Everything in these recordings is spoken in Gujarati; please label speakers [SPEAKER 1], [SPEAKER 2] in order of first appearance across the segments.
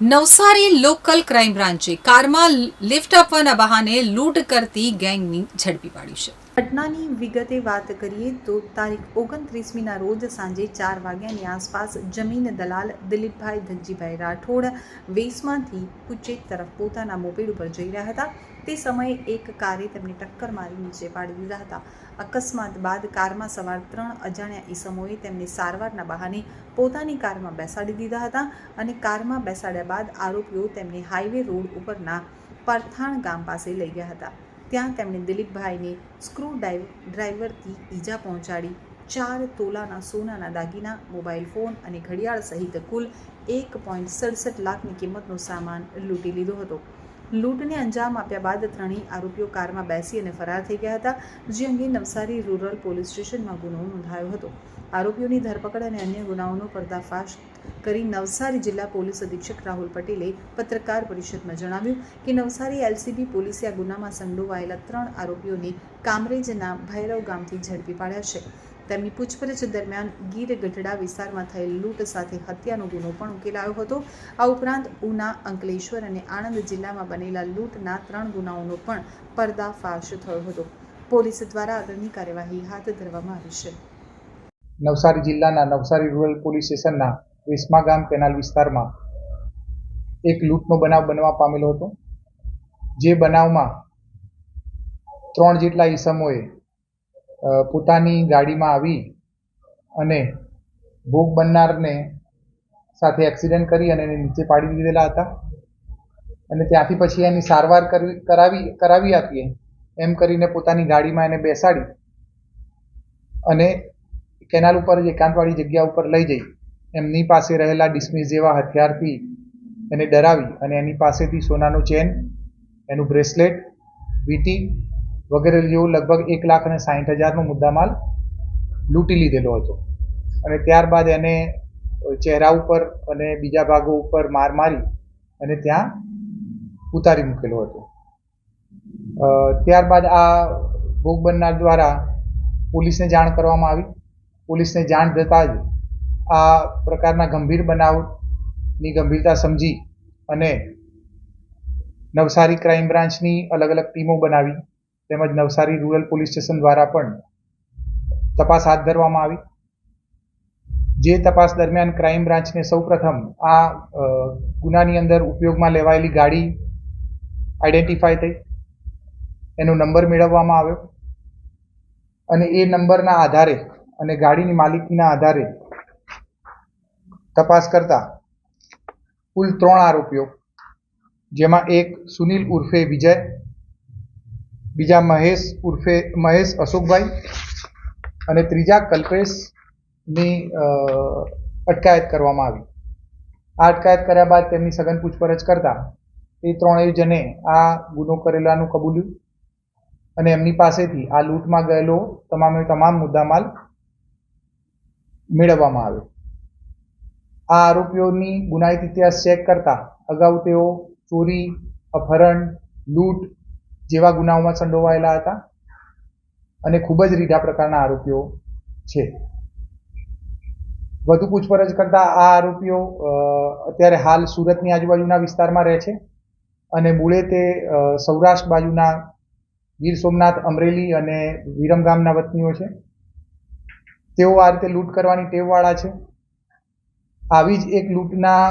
[SPEAKER 1] નવસારી લોકલ ક્રાઇમ બ્રાન્ચે કારમાં લિફ્ટ આપવાના બહાને લૂંટ કરતી ગેંગની ઝડપી પાડી છે.
[SPEAKER 2] ઘટનાની વિગતે વાત કરીએ તો તારીખ ઓગણત્રીસમીના રોજ સાંજે ચાર વાગ્યાની આસપાસ જમીન દલાલ દિલીપભાઈ ધનજીભાઈ રાઠોડ વેસમાંથી કુચેત તરફ પોતાના મોપેડ ઉપર જઈ રહ્યા હતા. તે સમયે એક કારે તેમને ટક્કર મારી નીચે પાડી દીધા હતા. અકસ્માત બાદ કારમાં સવાર ત્રણ અજાણ્યા ઈસમોએ તેમને સારવારના બહાને પોતાની કારમાં બેસાડી દીધા હતા અને કારમાં બેસાડ્યા બાદ આરોપીઓ તેમને હાઈવે રોડ ઉપરના પરથાણ ગામ પાસે લઈ ગયા હતા. ત્યાં તેમણે દિલીપભાઈને સ્ક્રૂ ડ્રાઈવ ડ્રાઈવરથી ઈજા પહોંચાડી. ચાર તોલાના સોનાના દાગીના મોબાઈલ ફોન અને ઘડિયાળ સહિત કુલ એક પોઈન્ટ સડસઠ લાખની કિંમતનો સામાન લૂંટી લીધો હતો. લૂંટને અંજામ આપ્યા બાદ ત્રણેય આરોપીઓ કારમાં બેસી અને ફરાર થઈ ગયા હતા, જે અંગે નવસારી રૂરલ પોલીસ સ્ટેશનમાં ગુનો નોંધાયો હતો. આરોપીઓની ધરપકડ અને અન્ય ગુનાઓનો પર્દાફાશ કરી નવસારી જિલ્લા પોલીસ અધિક્ષક રાહુલ પટેલે પત્રકાર પરિષદમાં જણાવ્યું કે નવસારી એલસીબી પોલીસે આ ગુનામાં સંડોવાયેલા ત્રણ આરોપીઓને કામરેજના ભૈરવ ગામથી ઝડપી પાડ્યા છે. તેમની પૂછપરછ દરમિયાન ગીર ગઢડા વિસ્તારમાં થયેલ લૂંટ સાથે હત્યાનો ગુનો પણ ઉકેલાયો હતો. આ ઉપરાંત ઉના, અંકલેશ્વર અને આણંદ જિલ્લામાં બનેલા લૂંટના ત્રણ ગુનાઓનો પણ પર્દાફાશ થયો હતો. પોલીસ દ્વારા આગળની કાર્યવાહી હાથ ધરવામાં આવી છે.
[SPEAKER 3] નવસારી જિલ્લાના નવસારી રૂરલ પોલીસ સ્ટેશનના વેસમા ગામ કેનાલ વિસ્તારમાં એક લૂંટનો બનાવ બનવા પામેલો હતો. જે બનાવમાં ત્રણ જેટલા ઈસમોએ પોતાની ગાડીમાં આવી અને ભોગ બનનારને સાથે એક્સિડન્ટ કરી અને એને નીચે પાડી દીધેલા હતા. અને ત્યાંથી પછી એની સારવાર કરવી, કરાવી કરાવી આપીએ. એમ કરીને પોતાની ગાડીમાં એને બેસાડી અને કેનાલ ઉપર જ એકાંતવાળી જગ્યા ઉપર લઈ જઈ. એમની પાસે રહેલા ડિસ્મિસ જેવા હથિયારથી એને ડરાવી અને એની પાસેથી સોનાનો ચેન એનું બ્રેસલેટ વીટી વગેરે જેવું લગભગ એક લાખ અને સાઠ હજારનો મુદ્દામાલ લૂંટી લીધેલો હતો. અને ત્યારબાદ એને ચહેરા ઉપર અને બીજા ભાગો ઉપર માર મારી અને ત્યાં ઉતારી મૂકેલો હતો. ત્યારબાદ આ ભોગ બનનાર દ્વારા પોલીસને જાણ કરવામાં આવી. પોલીસને જાણ થતાં જ આ પ્રકારના ગંભીર બનાવની ગંભીરતા સમજી અને નવસારી ક્રાઇમ બ્રાન્ચની અલગ અલગ ટીમો બનાવી. તેમજ નવસારી રૂરલ પોલીસ સ્ટેશન દ્વારા પણ તપાસ હાથ ધરવામાં આવી. જે તપાસ દરમિયાન ક્રાઇમ બ્રાન્ચને સૌપ્રથમ આ ગુનાની અંદર ઉપયોગમાં લેવાયેલી ગાડી આઈડેન્ટિફાય થઈ. એનો નંબર મેળવવામાં આવ્યો. અને એ નંબરના આધારે અને ગાડીની માલિકીના આધારે તપાસ કરતા કુલ ત્રણ આરોપીઓ, જેમાં એક સુનિલ ઉર્ફે વિજય બીજા મહેશ ઉર્ફે મહેશ અશોકભાઈ અને ત્રીજા કલ્પેશની અટકાયત કરવામાં આવી. આ અટકાયત કર્યા બાદ તેમની સઘન પૂછપરછ કરતા એ ત્રણેય જણે આ ગુનો કરેલાનું કબૂલ્યું અને એમની પાસેથી આ લૂંટમાં ગયેલો તમામે તમામ મુદ્દામાલ મેળવવામાં આવ્યો. આ આરોપીઓની ગુનાહિત ઇતિહાસ ચેક કરતા અગાઉ તેઓ ચોરી, અપહરણ, લૂંટ જેવા ગુનાઓમાં સંડોવાયેલા હતા. અને ખૂબ જ રીઢા પ્રકારના આરોપીઓ છે. વધુ પૂછપરછ કરતા આ આરોપીઓ અત્યારે હાલ સુરતની આજુબાજુના વિસ્તારમાં રહે છે. અને મૂળે તે સૌરાષ્ટ્ર બાજુના ગીર સોમનાથ, અમરેલી અને વિરમગામના વતનીઓ છે. તેઓ આ રીતે લૂંટ કરવાની ટેવવાળા છે. આવી જ એક લૂંટના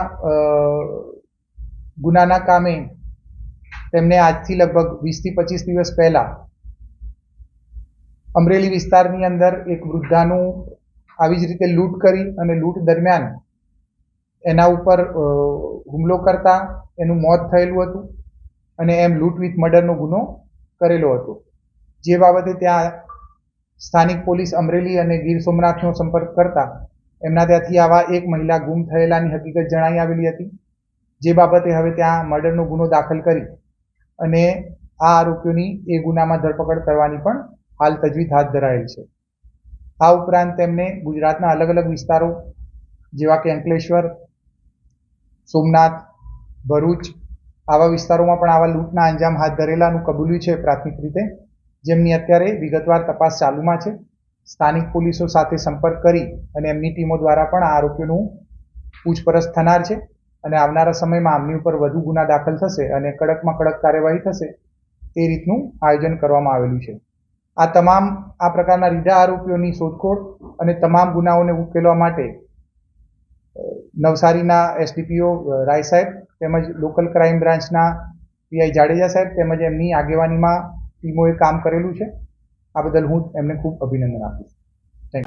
[SPEAKER 3] ગુનાના કામે તેમને આજથી લગભગ વીસથી પચીસ દિવસ પહેલાં અમરેલી વિસ્તારની અંદર એક વૃદ્ધાનું આવી જ રીતે લૂંટ કરી અને લૂંટ દરમિયાન એના ઉપર હુમલો કરતા એનું મોત થયેલું હતું અને એમ લૂંટ વિથ મર્ડરનો ગુનો કરેલો હતો. જે બાબતે ત્યાં સ્થાનિક પોલીસ અમરેલી અને ગીર સોમનાથનો સંપર્ક કરતા એમના ત્યાંથી આવા એક મહિલા ગુમ થયેલાની હકીકત જણાઈ આવેલી હતી. જે બાબતે હવે ત્યાં મર્ડરનો ગુનો દાખલ કરી અને આ આરોપીઓની એ ગુનામાં ધરપકડ કરવાની પણ હાલ તજવીજ હાથ ધરાયેલ છે. આ ઉપરાંત તેમને ગુજરાતના અલગ અલગ વિસ્તારો, જેવા કે અંકલેશ્વર, સોમનાથ, ભરૂચ, આવા વિસ્તારોમાં પણ આવા લૂંટના અંજામ હાથ ધરેલાનું કબૂલ્યું છે પ્રાથમિક રીતે, જેમની અત્યારે વિગતવાર તપાસ ચાલુમાં છે. સ્થાનિક પોલીસો સાથે સંપર્ક કરી અને એમની ટીમો દ્વારા પણ આ આરોપીઓનું પૂછપરછ થનાર છે. અને આવનારા સમયમાં આમની ઉપર વધુ ગુના દાખલ થશે અને કડકમાં કડક કાર્યવાહી થશે તે રીતનું આયોજન કરવામાં આવેલું છે. આ તમામ, આ પ્રકારના રીઢા આરોપીઓની શોધખોળ અને તમામ ગુનાઓને ઉકેલવા માટે નવસારીના એસડીપીઓ રાય સાહેબ તેમજ લોકલ ક્રાઇમ બ્રાન્ચના પીઆઈ જાડેજા સાહેબ તેમજ એમની આગેવાનીમાં ટીમોએ કામ કરેલું છે. આ બદલ હું એમને ખૂબ અભિનંદન આપું છું.